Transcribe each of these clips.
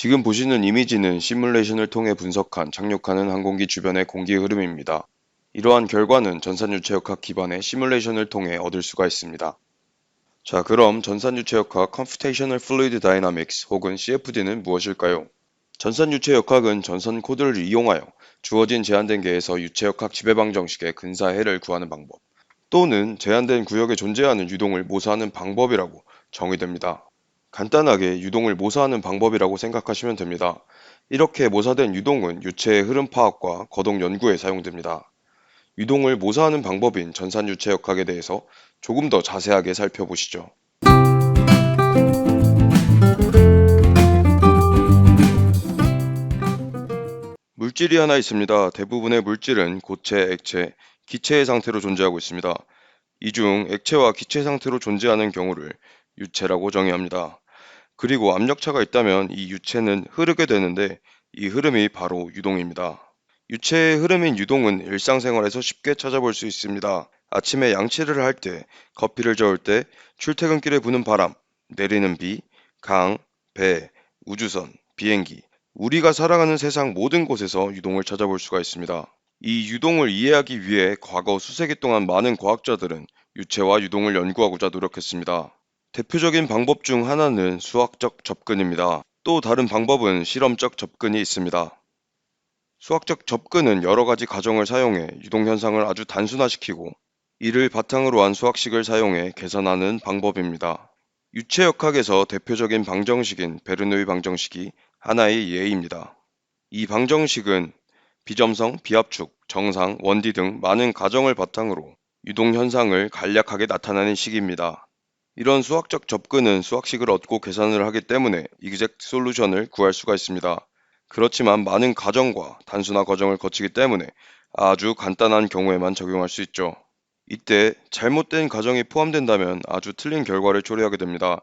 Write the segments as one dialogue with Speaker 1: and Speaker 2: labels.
Speaker 1: 지금 보시는 이미지는 시뮬레이션을 통해 분석한 착륙하는 항공기 주변의 공기 흐름입니다. 이러한 결과는 전산유체역학 기반의 시뮬레이션을 통해 얻을 수가 있습니다. 자, 그럼 전산유체역학 Computational Fluid Dynamics 혹은 CFD는 무엇일까요? 전산유체역학은 전선 코드를 이용하여 주어진 제한된 계에서 유체역학 지배방 정식의 근사해를 구하는 방법 또는 제한된 구역에 존재하는 유동을 모사하는 방법이라고 정의됩니다. 간단하게 유동을 모사하는 방법이라고 생각하시면 됩니다. 이렇게 모사된 유동은 유체의 흐름 파악과 거동 연구에 사용됩니다. 유동을 모사하는 방법인 전산유체역학에 대해서 조금 더 자세하게 살펴보시죠. 물질이 하나 있습니다. 대부분의 물질은 고체, 액체, 기체의 상태로 존재하고 있습니다. 이 중 액체와 기체 상태로 존재하는 경우를 유체라고 정의합니다. 그리고 압력차가 있다면 이 유체는 흐르게 되는데 이 흐름이 바로 유동입니다. 유체의 흐름인 유동은 일상생활에서 쉽게 찾아볼 수 있습니다. 아침에 양치를 할 때, 커피를 저을 때, 출퇴근길에 부는 바람, 내리는 비, 강, 배, 우주선, 비행기, 우리가 살아가는 세상 모든 곳에서 유동을 찾아볼 수가 있습니다. 이 유동을 이해하기 위해 과거 수세기 동안 많은 과학자들은 유체와 유동을 연구하고자 노력했습니다. 대표적인 방법 중 하나는 수학적 접근입니다. 또 다른 방법은 실험적 접근이 있습니다. 수학적 접근은 여러 가지 가정을 사용해 유동 현상을 아주 단순화시키고 이를 바탕으로 한 수학식을 사용해 계산하는 방법입니다. 유체역학에서 대표적인 방정식인 베르노이 방정식이 하나의 예입니다. 이 방정식은 비점성, 비압축, 정상, 원디 등 많은 가정을 바탕으로 유동 현상을 간략하게 나타내는 식입니다. 이런 수학적 접근은 수학식을 얻고 계산을 하기 때문에 이그젝트 솔루션을 구할 수가 있습니다. 그렇지만 많은 가정과 단순화 과정을 거치기 때문에 아주 간단한 경우에만 적용할 수 있죠. 이때 잘못된 가정이 포함된다면 아주 틀린 결과를 초래하게 됩니다.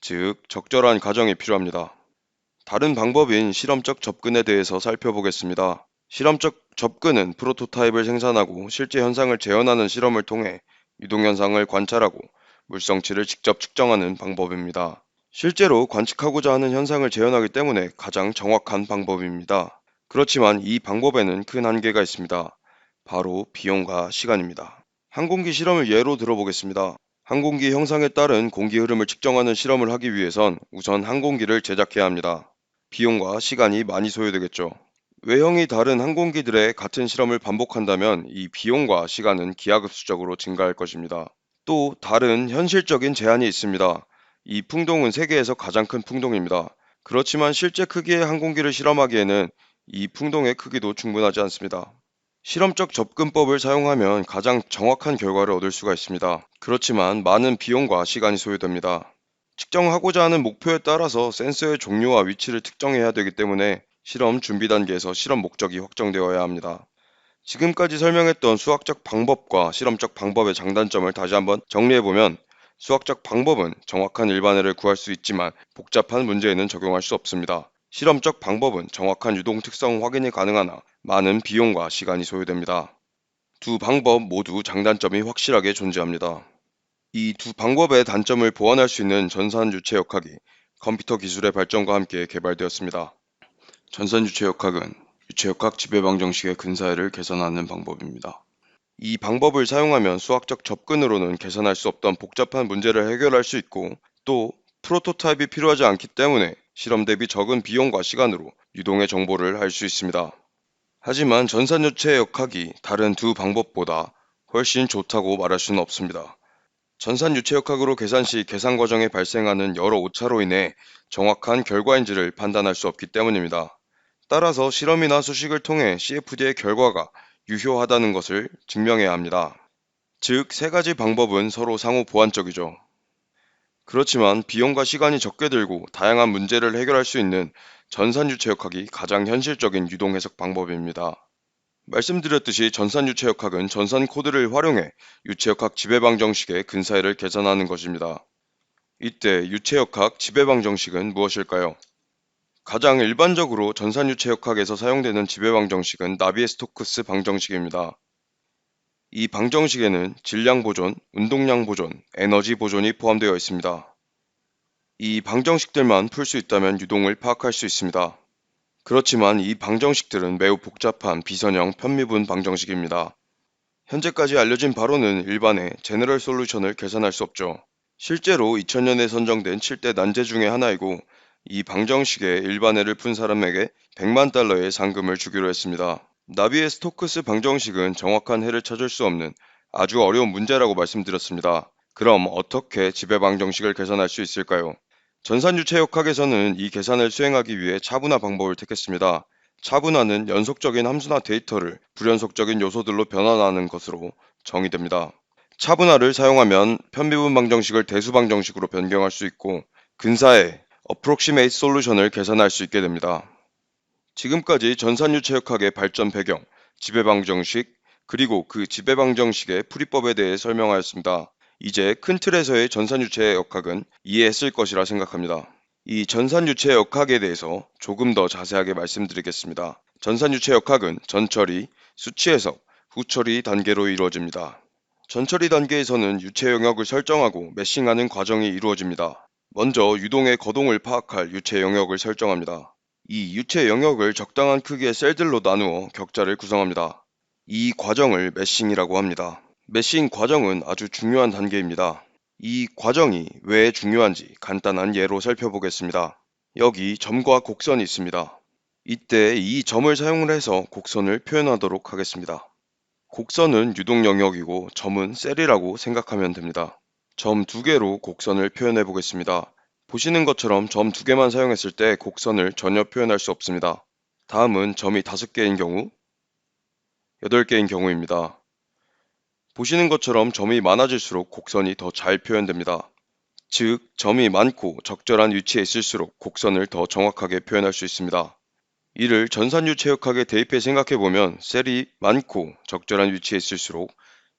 Speaker 1: 즉, 적절한 가정이 필요합니다. 다른 방법인 실험적 접근에 대해서 살펴보겠습니다. 실험적 접근은 프로토타입을 생산하고 실제 현상을 재현하는 실험을 통해 유동현상을 관찰하고 물성치를 직접 측정하는 방법입니다. 실제로 관측하고자 하는 현상을 재현하기 때문에 가장 정확한 방법입니다. 그렇지만 이 방법에는 큰 한계가 있습니다. 바로 비용과 시간입니다. 항공기 실험을 예로 들어보겠습니다. 항공기 형상에 따른 공기 흐름을 측정하는 실험을 하기 위해선 우선 항공기를 제작해야 합니다. 비용과 시간이 많이 소요되겠죠. 외형이 다른 항공기들의 같은 실험을 반복한다면 이 비용과 시간은 기하급수적으로 증가할 것입니다. 또 다른 현실적인 제한이 있습니다. 이 풍동은 세계에서 가장 큰 풍동입니다. 그렇지만 실제 크기의 항공기를 실험하기에는 이 풍동의 크기도 충분하지 않습니다. 실험적 접근법을 사용하면 가장 정확한 결과를 얻을 수가 있습니다. 그렇지만 많은 비용과 시간이 소요됩니다. 측정하고자 하는 목표에 따라서 센서의 종류와 위치를 특정해야 되기 때문에 실험 준비 단계에서 실험 목적이 확정되어야 합니다. 지금까지 설명했던 수학적 방법과 실험적 방법의 장단점을 다시 한번 정리해보면 수학적 방법은 정확한 일반해를 구할 수 있지만 복잡한 문제에는 적용할 수 없습니다. 실험적 방법은 정확한 유동 특성 확인이 가능하나 많은 비용과 시간이 소요됩니다. 두 방법 모두 장단점이 확실하게 존재합니다. 이 두 방법의 단점을 보완할 수 있는 전산 유체 역학이 컴퓨터 기술의 발전과 함께 개발되었습니다. 전산 유체 역학은 유체역학 지배방 정식의 근사해를 계산하는 방법입니다. 이 방법을 사용하면 수학적 접근으로는 계산할 수 없던 복잡한 문제를 해결할 수 있고 또 프로토타입이 필요하지 않기 때문에 실험 대비 적은 비용과 시간으로 유동의 정보를 알 수 있습니다. 하지만 전산유체 역학이 다른 두 방법보다 훨씬 좋다고 말할 수는 없습니다. 전산유체 역학으로 계산 시 계산 과정에 발생하는 여러 오차로 인해 정확한 결과인지를 판단할 수 없기 때문입니다. 따라서 실험이나 수식을 통해 CFD의 결과가 유효하다는 것을 증명해야 합니다. 즉, 세 가지 방법은 서로 상호 보완적이죠. 그렇지만 비용과 시간이 적게 들고 다양한 문제를 해결할 수 있는 전산유체역학이 가장 현실적인 유동 해석 방법입니다. 말씀드렸듯이 전산유체역학은 전산 코드를 활용해 유체역학 지배방 정식의 근사해를 계산하는 것입니다. 이때 유체역학 지배방 정식은 무엇일까요? 가장 일반적으로 전산유체역학에서 사용되는 지배방 정식은 나비에스토크스 방정식입니다. 이 방정식에는 질량 보존, 운동량 보존, 에너지 보존이 포함되어 있습니다. 이 방정식들만 풀 수 있다면 유동을 파악할 수 있습니다. 그렇지만 이 방정식들은 매우 복잡한 비선형 편미분 방정식입니다. 현재까지 알려진 바로는 일반의 제너럴 솔루션을 계산할 수 없죠. 실제로 2000년에 선정된 7대 난제 중의 하나이고 이 방정식의 일반해를 푼 사람에게 100만 달러의 상금을 주기로 했습니다. 나비의 스토크스 방정식은 정확한 해를 찾을 수 없는 아주 어려운 문제라고 말씀드렸습니다. 그럼 어떻게 지배 방정식을 계산할 수 있을까요? 전산유체역학에서는 이 계산을 수행하기 위해 차분화 방법을 택했습니다. 차분화는 연속적인 함수나 데이터를 불연속적인 요소들로 변환하는 것으로 정의됩니다. 차분화를 사용하면 편미분 방정식을 대수 방정식으로 변경할 수 있고 근사의 approximate solution을 계산할 수 있게 됩니다. 지금까지 전산유체역학의 발전 배경, 지배방정식, 그리고 그 지배방정식의 풀이법에 대해 설명하였습니다. 이제 큰 틀에서의 전산유체 역학은 이해했을 것이라 생각합니다. 이 전산유체 역학에 대해서 조금 더 자세하게 말씀드리겠습니다. 전산유체 역학은 전처리, 수치 해석, 후처리 단계로 이루어집니다. 전처리 단계에서는 유체 영역을 설정하고 매싱하는 과정이 이루어집니다. 먼저 유동의 거동을 파악할 유체 영역을 설정합니다. 이 유체 영역을 적당한 크기의 셀들로 나누어 격자를 구성합니다. 이 과정을 매싱이라고 합니다. 메싱 과정은 아주 중요한 단계입니다. 이 과정이 왜 중요한지 간단한 예로 살펴보겠습니다. 여기 점과 곡선이 있습니다. 이때 이 점을 사용을 해서 곡선을 표현하도록 하겠습니다. 곡선은 유동 영역이고 점은 셀이라고 생각하면 됩니다. 점 두 개로 곡선을 표현해 보겠습니다. 보시는 것처럼 점 두 개만 사용했을 때 곡선을 전혀 표현할 수 없습니다. 다음은 점이 다섯 개인 경우, 여덟 개인 경우입니다. 보시는 것처럼 점이 많아질수록 곡선이 더 잘 표현됩니다. 즉, 점이 많고 적절한 위치에 있을수록 곡선을 더 정확하게 표현할 수 있습니다. 이를 전산유 체역학에 대입해 생각해보면 셀이 많고 적절한 위치에 있을수록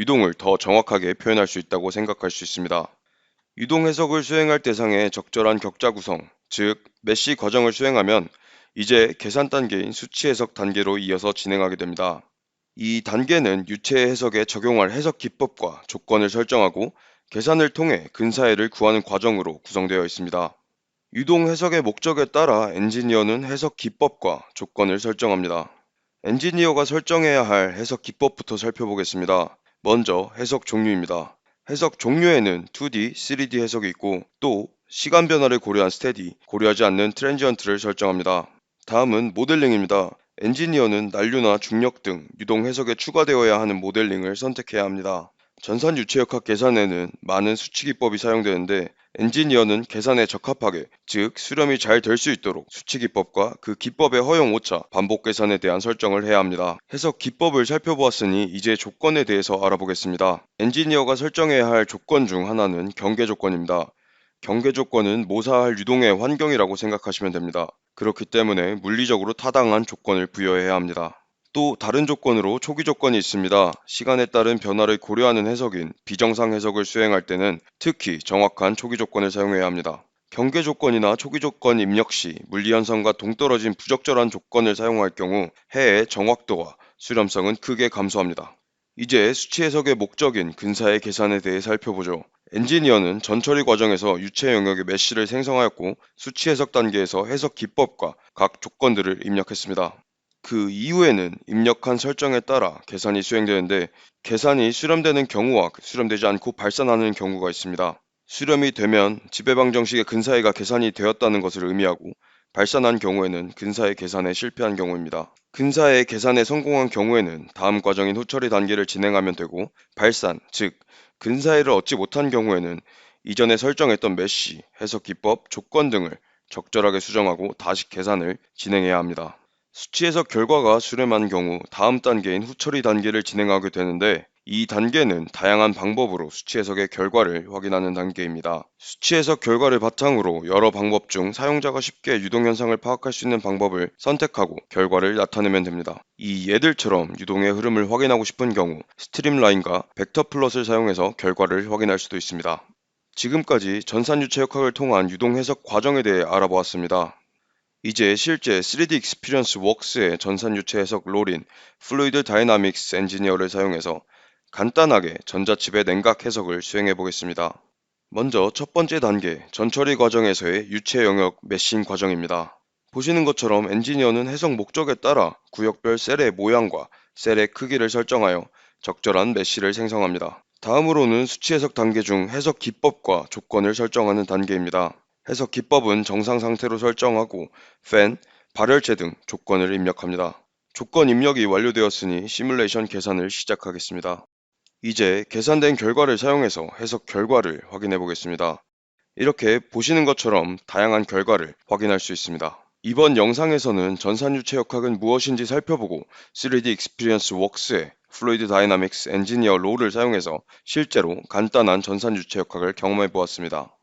Speaker 1: 유동을 더 정확하게 표현할 수 있다고 생각할 수 있습니다. 유동 해석을 수행할 대상의 적절한 격자 구성, 즉 메시 과정을 수행하면 이제 계산 단계인 수치 해석 단계로 이어서 진행하게 됩니다. 이 단계는 유체 해석에 적용할 해석 기법과 조건을 설정하고 계산을 통해 근사해를 구하는 과정으로 구성되어 있습니다. 유동 해석의 목적에 따라 엔지니어는 해석 기법과 조건을 설정합니다. 엔지니어가 설정해야 할 해석 기법부터 살펴보겠습니다. 먼저 해석 종류입니다. 해석 종류에는 2D, 3D 해석이 있고 또 시간 변화를 고려한 스테디, 고려하지 않는 트랜지언트를 설정합니다. 다음은 모델링입니다. 엔지니어는 난류나 중력 등 유동 해석에 추가되어야 하는 모델링을 선택해야 합니다. 전산 유체역학 계산에는 많은 수치 기법이 사용되는데 엔지니어는 계산에 적합하게 즉 수렴이 잘 될 수 있도록 수치 기법과 그 기법의 허용 오차 반복 계산에 대한 설정을 해야 합니다. 해석 기법을 살펴보았으니 이제 조건에 대해서 알아보겠습니다. 엔지니어가 설정해야 할 조건 중 하나는 경계 조건입니다. 경계 조건은 모사할 유동의 환경이라고 생각하시면 됩니다. 그렇기 때문에 물리적으로 타당한 조건을 부여해야 합니다. 또 다른 조건으로 초기 조건이 있습니다. 시간에 따른 변화를 고려하는 해석인 비정상 해석을 수행할 때는 특히 정확한 초기 조건을 사용해야 합니다. 경계 조건이나 초기 조건 입력 시 물리현상과 동떨어진 부적절한 조건을 사용할 경우 해의 정확도와 수렴성은 크게 감소합니다. 이제 수치 해석의 목적인 근사의 계산에 대해 살펴보죠. 엔지니어는 전처리 과정에서 유체 영역의 메쉬를 생성하였고 수치 해석 단계에서 해석 기법과 각 조건들을 입력했습니다. 그 이후에는 입력한 설정에 따라 계산이 수행되는데 계산이 수렴되는 경우와 수렴되지 않고 발산하는 경우가 있습니다. 수렴이 되면 지배방 정식의 근사해가 계산이 되었다는 것을 의미하고 발산한 경우에는 근사의 계산에 실패한 경우입니다. 근사의 계산에 성공한 경우에는 다음 과정인 후처리 단계를 진행하면 되고 발산, 즉 근사해를 얻지 못한 경우에는 이전에 설정했던 메쉬, 해석 기법, 조건 등을 적절하게 수정하고 다시 계산을 진행해야 합니다. 수치 해석 결과가 수렴한 경우 다음 단계인 후처리 단계를 진행하게 되는데 이 단계는 다양한 방법으로 수치 해석의 결과를 확인하는 단계입니다. 수치 해석 결과를 바탕으로 여러 방법 중 사용자가 쉽게 유동 현상을 파악할 수 있는 방법을 선택하고 결과를 나타내면 됩니다. 이 예들처럼 유동의 흐름을 확인하고 싶은 경우 스트림라인과 벡터 플롯을 사용해서 결과를 확인할 수도 있습니다. 지금까지 전산유체역학을 통한 유동 해석 과정에 대해 알아보았습니다. 이제 실제 3D 익스피리언스 웍스의 전산 유체 해석 롤인 플루이드 다이나믹스 엔지니어를 사용해서 간단하게 전자칩의 냉각 해석을 수행해 보겠습니다. 먼저 첫 번째 단계 전처리 과정에서의 유체 영역 메싱 과정입니다. 보시는 것처럼 엔지니어는 해석 목적에 따라 구역별 셀의 모양과 셀의 크기를 설정하여 적절한 메쉬를 생성합니다. 다음으로는 수치 해석 단계 중 해석 기법과 조건을 설정하는 단계입니다. 해석 기법은 정상 상태로 설정하고 팬, 발열체 등 조건을 입력합니다. 조건 입력이 완료되었으니 시뮬레이션 계산을 시작하겠습니다. 이제 계산된 결과를 사용해서 해석 결과를 확인해 보겠습니다. 이렇게 보시는 것처럼 다양한 결과를 확인할 수 있습니다. 이번 영상에서는 전산유체 역학은 무엇인지 살펴보고 3D Experience Works의 Fluid Dynamics Engineer 롤을 사용해서 실제로 간단한 전산유체 역학을 경험해 보았습니다.